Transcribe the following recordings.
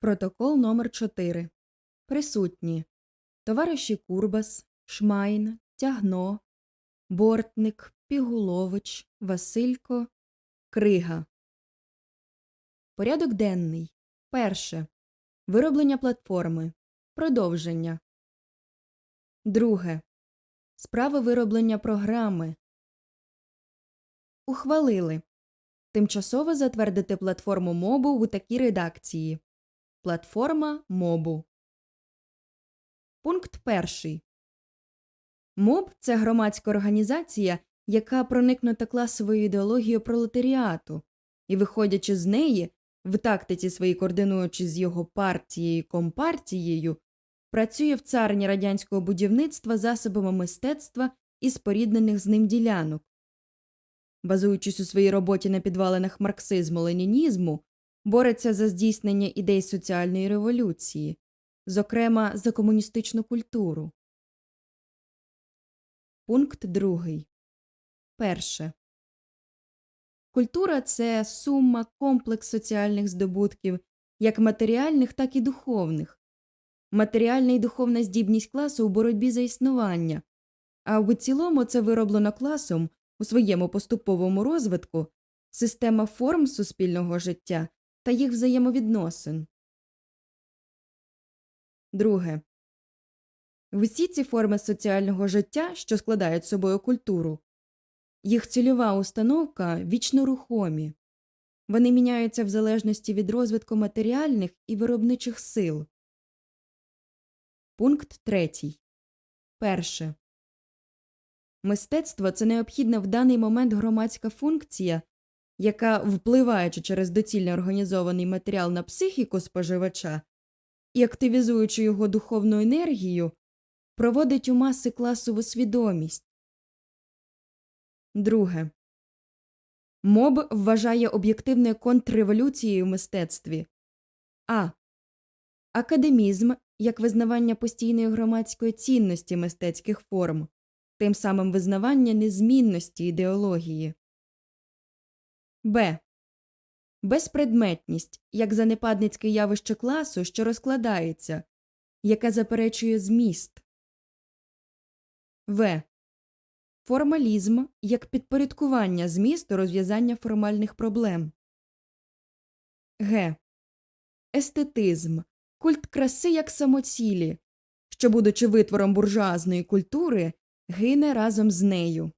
Протокол номер 4 Присутні товариші Курбас, Шмайн, Тягно, Бортник, Пігулович, Василько, Крига. Порядок денний. Перше. Вироблення платформи. Продовження. Друге. Справи вироблення програми. Ухвалили. Тимчасово затвердити платформу мобу у такій редакції. Платформа мобу. Пункт перший. МОБ це громадська організація, яка проникнута класовою ідеологією пролетаріату, і, виходячи з неї, в тактиці своїй координуючи з його партією компартією, працює в царині радянського будівництва засобами мистецтва і споріднених з ним ділянок. Базуючись у своїй роботі на підвалинах марксизму-ленінізму, бореться за здійснення ідей соціальної революції, зокрема за комуністичну культуру. Пункт другий. Перше. Культура це сума, комплекс соціальних здобутків, як матеріальних, так і духовних. Матеріальна і духовна здібність класу у боротьбі за існування, а в цілому це вироблено класом у своєму поступовому розвитку система форм суспільного життя та їх взаємовідносин. Друге. Всі ці форми соціального життя, що складають собою культуру, їх цільова установка вічно рухомі. Вони міняються в залежності від розвитку матеріальних і виробничих сил. Пункт третій. Перше. Мистецтво це необхідна в даний момент громадська функція, яка, впливаючи через доцільно організований матеріал на психіку споживача і активізуючи його духовну енергію, проводить у маси класову свідомість. Друге. Моб вважає об'єктивною контрреволюцією в мистецтві а. Академізм як визнавання постійної громадської цінності мистецьких форм, тим самим визнавання незмінності ідеології. Б. Безпредметність як занепадницьке явище класу, що розкладається, яке заперечує зміст. В. Формалізм як підпорядкування змісту розв'язання формальних проблем. Г. Естетизм культ краси як самоцілі, що, будучи витвором буржуазної культури, гине разом з нею.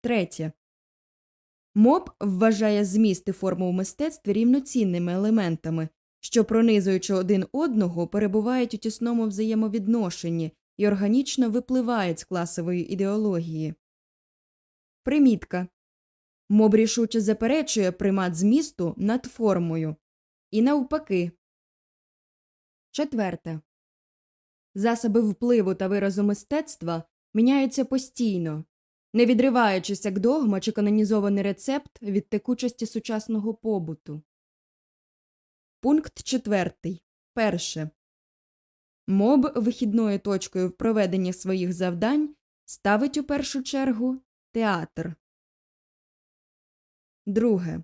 Третє. Моб вважає зміст і форму в мистецтві рівноцінними елементами, що, пронизуючи один одного, перебувають у тісному взаємовідношенні і органічно випливають з класової ідеології. Примітка Моб рішуче заперечує примат змісту над формою. І навпаки. Четверте. Засоби впливу та виразу мистецтва міняються постійно, не відриваючись як догма чи канонізований рецепт від текучості сучасного побуту. Пункт четвертий. Перше. Моб вихідною точкою в проведенні своїх завдань ставить у першу чергу театр. Друге.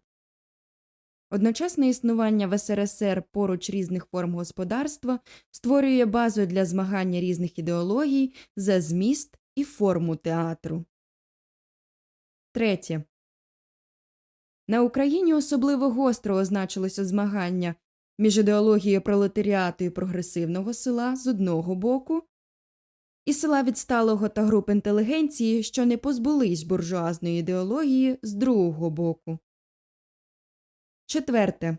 Одночасне існування в СРСР поруч різних форм господарства створює базу для змагання різних ідеологій за зміст і форму театру. Третє. На Україні особливо гостро означилося змагання між ідеологією пролетаріату і прогресивного села з одного боку і села відсталого та груп інтелігенції, що не позбулись буржуазної ідеології з другого боку. Четверте.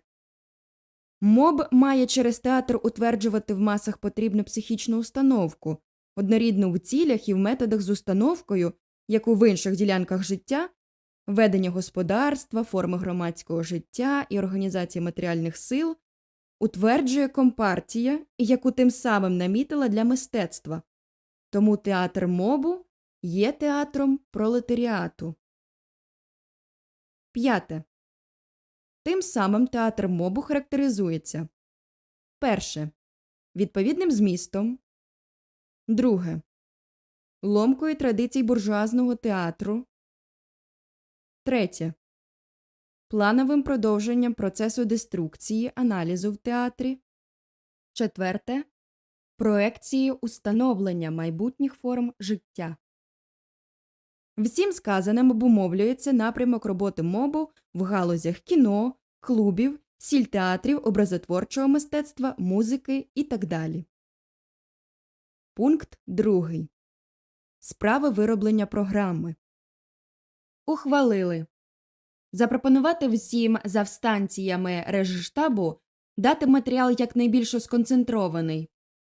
Моб має через театр утверджувати в масах потрібну психічну установку, однорідну в цілях і в методах з установкою, як у в інших ділянках життя, ведення господарства, форми громадського життя і організації матеріальних сил, утверджує компартія, яку тим самим намітила для мистецтва. Тому театр мобу є театром пролетаріату. П'яте. Тим самим театр мобу характеризується перше. Відповідним змістом. Друге. Ломкою традицій буржуазного театру. Третє. плановим продовженням процесу деструкції аналізу в театрі. Четверте проекції установлення майбутніх форм життя. Всім сказаним обумовлюється напрямок роботи мобу в галузях кіно, клубів, сільтеатрів, образотворчого мистецтва, музики і так далі. Пункт 2. Справи вироблення програми. Ухвалили. Запропонувати всім завстанціями режштабу дати матеріал якнайбільш сконцентрований,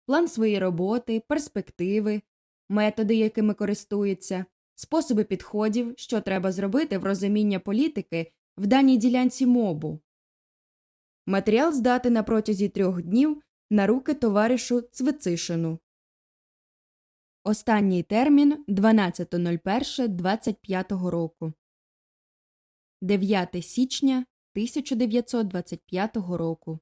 план своєї роботи, перспективи, методи, якими користуються, способи підходів, що треба зробити в розуміння політики в даній ділянці мобу. Матеріал здати на протязі трьох днів на руки товаришу Цвицишину. Останній термін 12.01.25 року. 9 січня 1925 року.